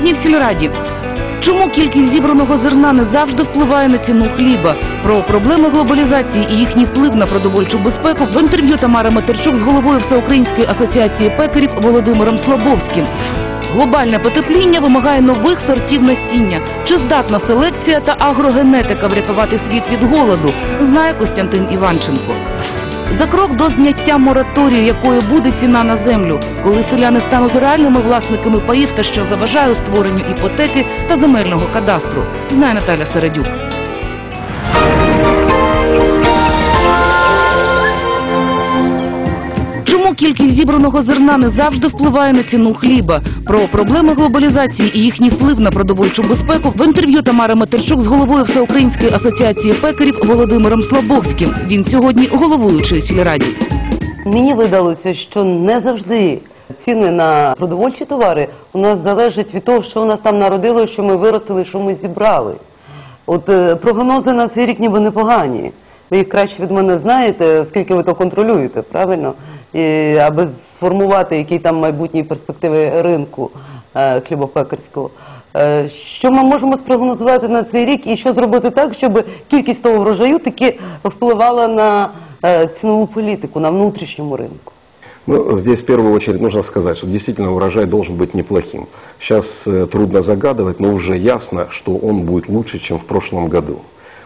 Сьогодні в сільраді. Чому кількість зібраного зерна не завжди впливає на ціну хліба? Про проблеми глобалізації і їхній вплив на продовольчу безпеку в інтерв'ю Тамара Матерчук з головою Всеукраїнської асоціації пекарів Володимиром Слабовським. Глобальне потепління вимагає нових сортів насіння. Чи здатна селекція та агрогенетика врятувати світ від голоду? Знає Костянтин Іванченко. За крок до зняття мораторію, якою буде ціна на землю, коли селяни стануть реальними власниками паїв та що заважає у створенню іпотеки та земельного кадастру, знає Наталя Середюк. Кількість зібраного зерна не завжди впливає на ціну хліба? Про проблеми глобалізації і їхній вплив на продовольчу безпеку в інтерв'ю Тамара Матерчук з головою Всеукраїнської асоціації пекарів Володимиром Слабовським. Він сьогодні головуючий сільраді. Мені видалося, що не завжди ціни на продовольчі товари у нас залежать від того, що у нас там народило, що ми виростили, що ми зібрали. От е, прогнози на цей рік ніби непогані. Ви їх краще від мене знаєте, оскільки ви то контролюєте, правильно? І, аби сформувати, які там майбутні перспективи ринку е, хлібопекарського. Е, що ми можемо спрогнозувати на цей рік і що зробити так, щоб кількість того врожаю таки впливала на е, цінову політику на внутрішньому ринку? Ну, здесь в первую очередь нужно сказать, что действительно урожай должен быть неплохим. Сейчас э, трудно загадывать, но уже ясно, что он будет лучше, чем в прошлом году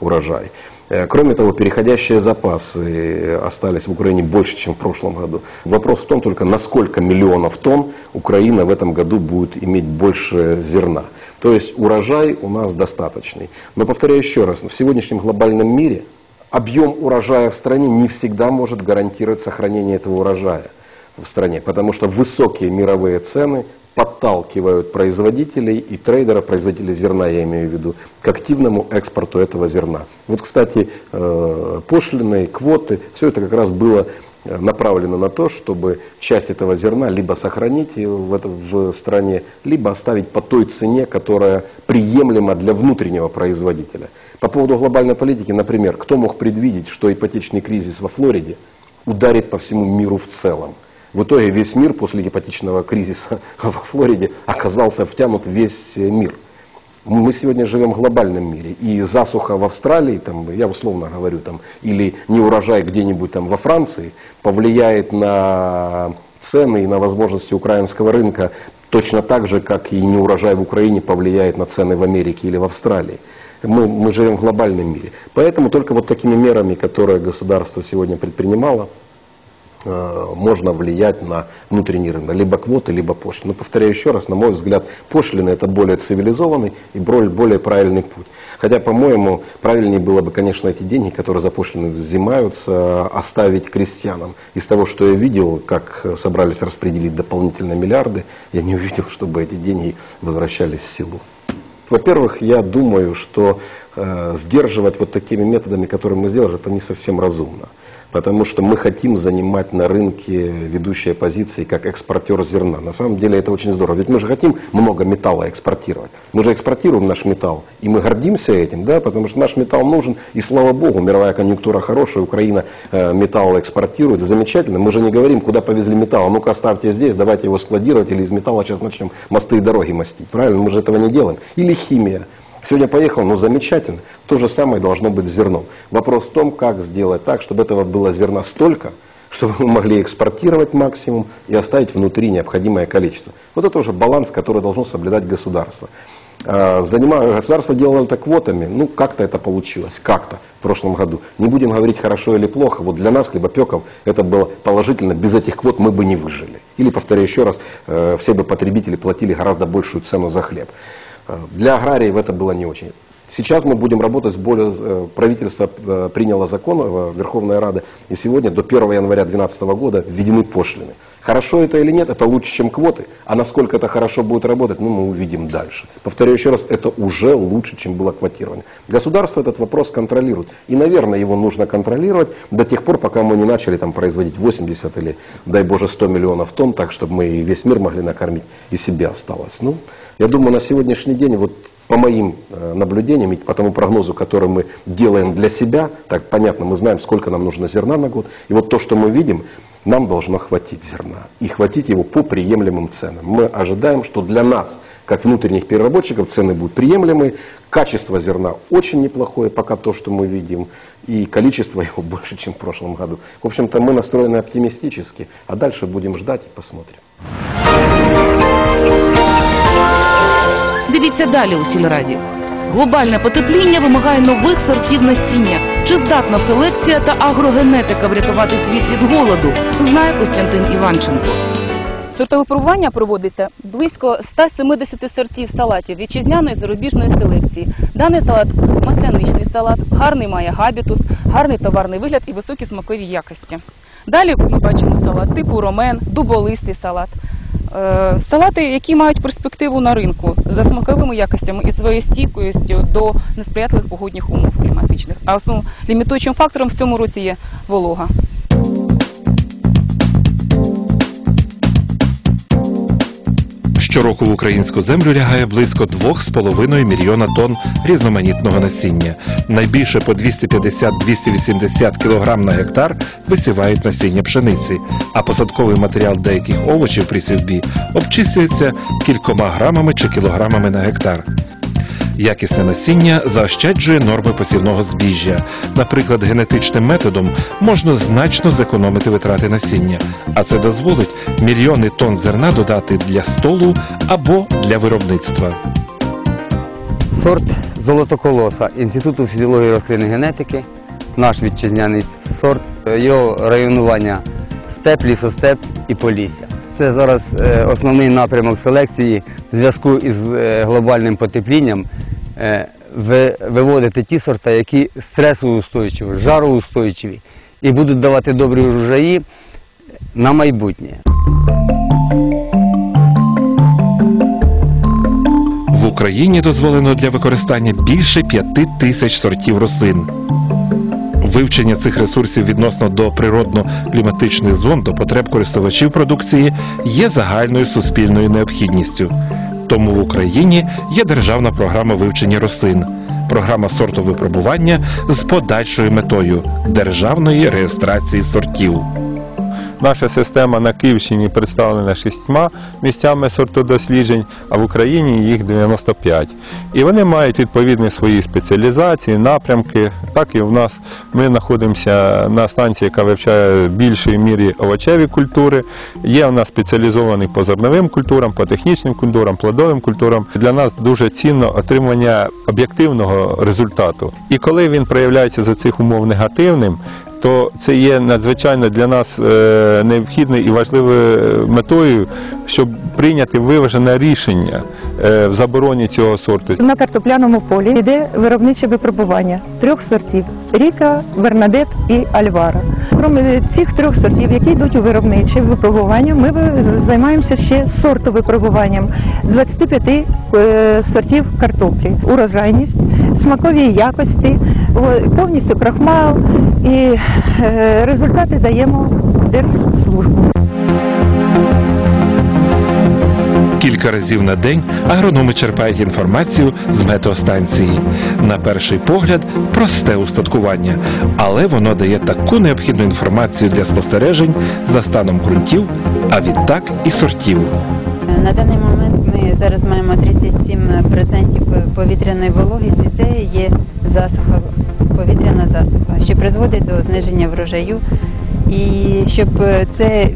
урожай. Э, Кроме того, переходящие запасы э, остались в Украине больше, чем в прошлом году. Вопрос в том только, на сколько миллионов тонн Украина в этом году будет иметь больше зерна. То есть урожай у нас достаточный. Но повторяю еще раз, в сегодняшнем глобальном мире объем урожая в стране не всегда может гарантировать сохранение этого урожая в стране, потому что высокие мировые цены подталкивают производителей и трейдеров, производителей зерна, я имею в виду, к активному экспорту этого зерна. Вот, кстати, э, пошлины, квоты, все это как раз было э, направлено на то, чтобы часть этого зерна либо сохранить в, это- в стране, либо оставить по той цене, которая приемлема для внутреннего производителя. По поводу глобальной политики, например, кто мог предвидеть, что ипотечный кризис во Флориде ударит по всему миру в целом? В итоге весь мир после ипотечного кризиса во Флориде оказался втянут весь э, мир. Мы сегодня живем в глобальном мире, и засуха в Австралии, там, я условно говорю, там, или неурожай где-нибудь там во Франции повлияет на цены и на возможности украинского рынка точно так же, как и неурожай в Украине повлияет на цены в Америке или в Австралии. Мы, мы живем в глобальном мире. Поэтому только вот такими мерами, которые государство сегодня предпринимало, можно влиять на внутренний рынок. Либо квоты, либо пошлины. Но повторяю еще раз, на мой взгляд, пошлины это более цивилизованный и более, правильный путь. Хотя, по-моему, правильнее было бы, конечно, эти деньги, которые за пошлины взимаются, оставить крестьянам. Из того, что я видел, как собрались распределить дополнительные миллиарды, я не увидел, чтобы эти деньги возвращались в селу. Во-первых, я думаю, что э, сдерживать вот такими методами, которые мы сделали, это не совсем разумно. Потому что мы хотим занимать на рынке ведущие позиции как экспортер зерна. На самом деле это очень здорово. Ведь мы же хотим много металла экспортировать. Мы же экспортируем наш металл. И мы гордимся этим, да, потому что наш металл нужен. И слава богу, мировая конъюнктура хорошая, Украина э, металл экспортирует. Замечательно. Мы же не говорим, куда повезли металл. А Ну-ка оставьте здесь, давайте его складировать. Или из металла сейчас начнем мосты и дороги мастить. Правильно? Мы же этого не делаем. Или химия. Сегодня поехал, ну замечательно. То же самое должно быть с зерном. Вопрос в том, как сделать так, чтобы этого было зерна столько, чтобы мы могли экспортировать максимум и оставить внутри необходимое количество. Вот это уже баланс, который должно соблюдать государство. А, занима- Государство делало это квотами, ну как-то это получилось, как-то в прошлом году. Не будем говорить хорошо или плохо, вот для нас, хлебопеков, это было положительно, без этих квот мы бы не выжили. Или, повторяю еще раз, э, все бы потребители платили гораздо большую цену за хлеб. Э, Для аграриев это было не очень. Сейчас мы будем работать с более... э, Правительство э, приняло закон, э, Верховная Рада, и сегодня до 1 января 2012 года введены пошлины. Хорошо это или нет, это лучше, чем квоты. А насколько это хорошо будет работать, ну, мы увидим дальше. Повторяю еще раз, это уже лучше, чем было квотирование. Государство этот вопрос контролирует. И, наверное, его нужно контролировать до тех пор, пока мы не начали там производить 80 или, дай боже, 100 миллионов тонн, так, чтобы мы и весь мир могли накормить, и себе осталось. Ну, я думаю, на сегодняшний день вот по моим э, наблюдениям и по тому прогнозу, который мы делаем для себя, так понятно, мы знаем, сколько нам нужно зерна на год, и вот то, что мы видим, нам должно хватить зерна. И хватить его по приемлемым ценам. Мы ожидаем, что для нас, как внутренних переработчиков, цены будут приемлемые. Качество зерна очень неплохое, пока то, что мы видим. И количество его больше, чем в прошлом году. В общем-то, мы настроены оптимистически. А дальше будем ждать и посмотрим. Дивіться далі у сільраді. Глобальне потепління вимагає нових сортів насіння. Чи здатна селекція та агрогенетика врятувати світ від голоду, знає Костянтин Іванченко. Сортове пробування проводиться близько 170 сортів салатів вітчизняної зарубіжної селекції. Даний салат масляничний салат, гарний має габітус, гарний товарний вигляд і високі смакові якості. Далі ми бачимо салат типу ромен, дуболистий салат. Е, Салати, які мають перспективу на ринку за смаковими якостями і своєю стійкістю до несприятливих погодних умов кліматичних. А основним лімітуючим фактором в цьому році є волога. Щороку в українську землю лягає близько 2,5 мільйона тонн різноманітного насіння. Найбільше по 250-280 кг на гектар висівають насіння пшениці, а посадковий матеріал деяких овочів при сівбі обчислюється кількома грамами чи кілограмами на гектар. Якісне насіння заощаджує норми посівного збіжжя. Наприклад, генетичним методом можна значно зекономити витрати насіння, а це дозволить мільйони тонн зерна додати для столу або для виробництва. Сорт золотоколоса Інституту фізіології рослинної генетики, наш вітчизняний сорт, його районування степ, лісостеп і полісся. Це зараз е, основний напрямок селекції в зв'язку із е, глобальним потеплінням. Е, ви- Виводити ті сорта, які стресоустойчиві, жароустойчиві і будуть давати добрі врожаї на майбутнє. В Україні дозволено для використання більше п'яти тисяч сортів рослин. Вивчення цих ресурсів відносно до природно-кліматичних зон до потреб користувачів продукції є загальною суспільною необхідністю. Тому в Україні є державна програма вивчення рослин, програма сортовипробування з подальшою метою державної реєстрації сортів. Наша система на Київщині представлена шістьма місцями сортодосліджень, а в Україні їх 95. І вони мають відповідні свої спеціалізації, напрямки. Так і в нас ми знаходимося на станції, яка вивчає в більшій мірі овочеві культури. Є у нас спеціалізований по зерновим культурам, по технічним культурам, плодовим культурам. Для нас дуже цінно отримання об'єктивного результату. І коли він проявляється за цих умов негативним, то це є надзвичайно для нас е, необхідною і важливою е, метою, щоб прийняти виважене рішення в забороні цього сорту. На картопляному полі йде виробниче випробування трьох сортів: Ріка, Бернадет і Альвара. Крім цих трьох сортів, які йдуть у виробниче випробування, ми займаємося ще сортовипробуванням 25 е, сортів картоплі. Урожайність, смакові якості, повністю крахмал і е, результати даємо держслужбу. Кілька разів на день агрономи черпають інформацію з метеостанції. На перший погляд, просте устаткування, але воно дає таку необхідну інформацію для спостережень за станом ґрунтів, а відтак і сортів. На даний момент ми зараз маємо 37% повітряної вологості. Це є засуха, повітряна засуха, що призводить до зниження врожаю. І щоб це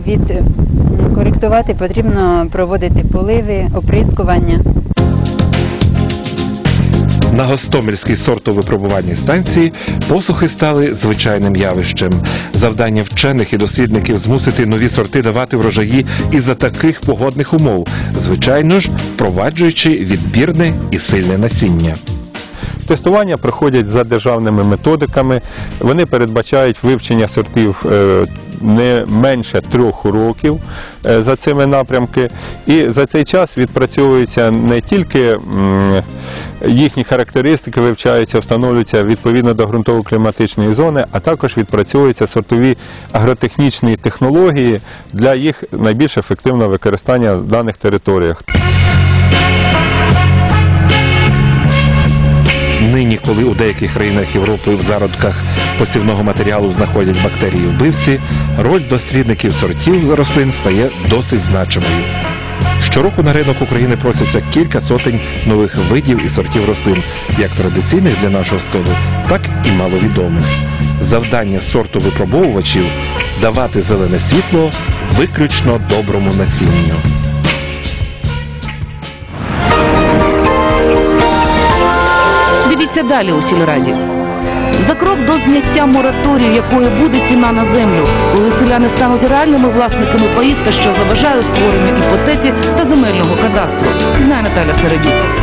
відкоректувати, потрібно проводити поливи, оприскування. На Гостомельській сортовипробувальній станції посухи стали звичайним явищем. Завдання вчених і дослідників змусити нові сорти давати врожаї і за таких погодних умов, звичайно ж, впроваджуючи відбірне і сильне насіння. Тестування проходять за державними методиками. Вони передбачають вивчення сортів е, не менше трьох років е, за цими напрямки. І за цей час відпрацьовуються не тільки їхні характеристики, вивчаються, встановлюються відповідно до ґрунтово-кліматичної зони, а також відпрацьовуються сортові агротехнічні технології для їх найбільш ефективного використання в даних територіях. Нині, коли у деяких країнах Європи в зародках посівного матеріалу знаходять бактерії вбивці, роль дослідників сортів рослин стає досить значимою. Щороку на ринок України просяться кілька сотень нових видів і сортів рослин, як традиційних для нашого столу, так і маловідомих. Завдання сорту випробовувачів давати зелене світло виключно доброму насінню. Дивіться далі у сільраді. За крок до зняття мораторію, якою буде ціна на землю, коли селяни стануть реальними власниками паїв та що заважає створенню іпотеки та земельного кадастру, знає Наталя Середюк.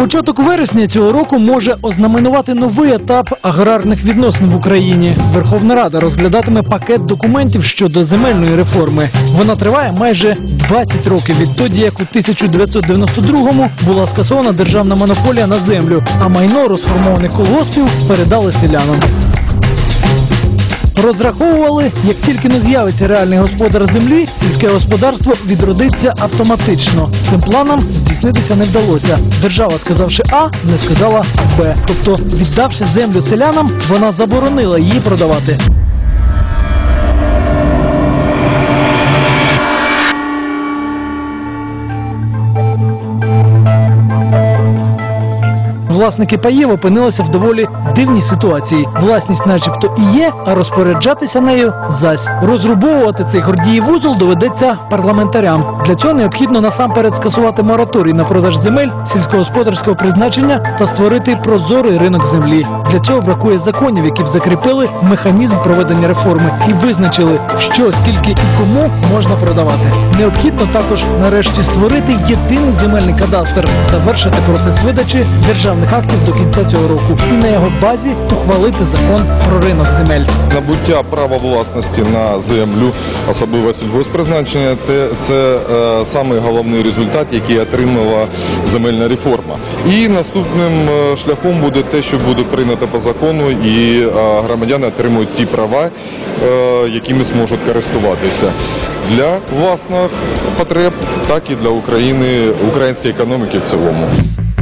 Початок вересня цього року може ознаменувати новий етап аграрних відносин в Україні. Верховна Рада розглядатиме пакет документів щодо земельної реформи. Вона триває майже 20 років відтоді, як у 1992-му була скасована державна монополія на землю, а майно розформованих колгоспів передали селянам. Розраховували, як тільки не з'явиться реальний господар землі, сільське господарство відродиться автоматично. Цим планом здійснитися не вдалося. Держава, сказавши А, не сказала Б. Тобто, віддавши землю селянам, вона заборонила її продавати. Власники паїв опинилися в доволі дивній ситуації. Власність, начебто, і є, а розпоряджатися нею зась. Розрубовувати цей гордіїв вузол доведеться парламентарям. Для цього необхідно насамперед скасувати мораторій на продаж земель сільськогосподарського призначення та створити прозорий ринок землі. Для цього бракує законів, які б закріпили механізм проведення реформи і визначили, що скільки і кому можна продавати. Необхідно також нарешті створити єдиний земельний кадастр, завершити процес видачі державних актів до кінця цього року і на його базі ухвалити закон про ринок земель. Набуття права власності на землю, особливо сільгоспризначення, це е, головний результат, який отримала земельна реформа. І наступним е, шляхом буде те, що буде прийнято по закону, і е, громадяни отримують ті права, е, якими зможуть користуватися для власних потреб, так і для України, української економіки в цілому.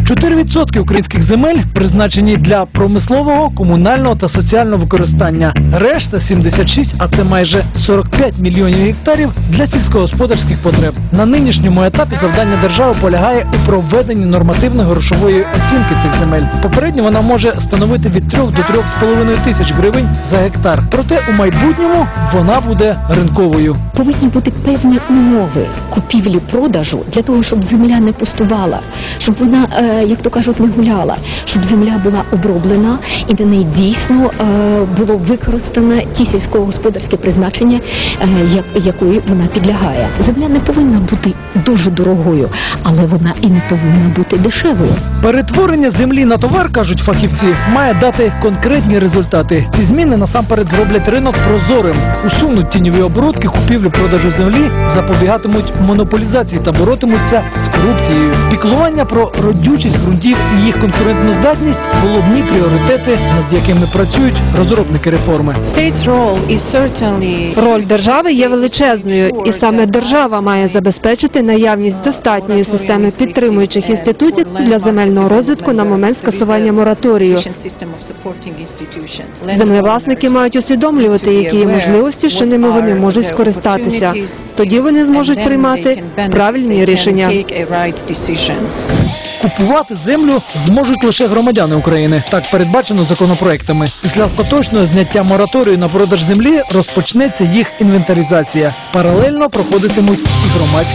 4% українських земель призначені для промислового, комунального та соціального використання. Решта 76, а це майже 45 мільйонів гектарів для сільськогосподарських потреб. На нинішньому етапі завдання держави полягає у проведенні нормативної грошової оцінки цих земель. Попередньо вона може становити від 3 до 3,5 тисяч гривень за гектар. Проте у майбутньому вона буде ринковою. Повинні бути певні умови купівлі-продажу для того, щоб земля не пустувала, щоб вона, е, як то кажуть, не гуляла, щоб земля була оброблена і на неї дійсно е, було використано ті сільськогосподарські призначення, е, як- якої вона підлягає. Земля не повинна бути дуже дорогою, але вона і не повинна бути дешевою. Перетворення землі на товар, кажуть фахівці, має дати конкретні результати. Ці зміни насамперед зроблять ринок прозорим, усунуть тіньові оборудки купівлі-продажу землі, запобігатимуть монополізації та боротимуться з корупцією. Піклування про родючість ґрунтів і їх конкурентну здатність головні пріоритети, над якими працюють розробники реформи. Роль держави є величезною, і саме держава має забезпечити наявність достатньої системи підтримуючих інститутів для земельного розвитку на момент скасування мораторію. Землевласники мають усвідомлювати, які є можливості, що ними вони можуть скористатися. Тоді вони зможуть приймати правильні рішення. Купувати землю зможуть лише громадяни України. Так передбачено законопроектами. Після остаточного зняття мораторію на продаж землі розпочнеться їх інвентаризація. Паралельно проходитимуть і громадські.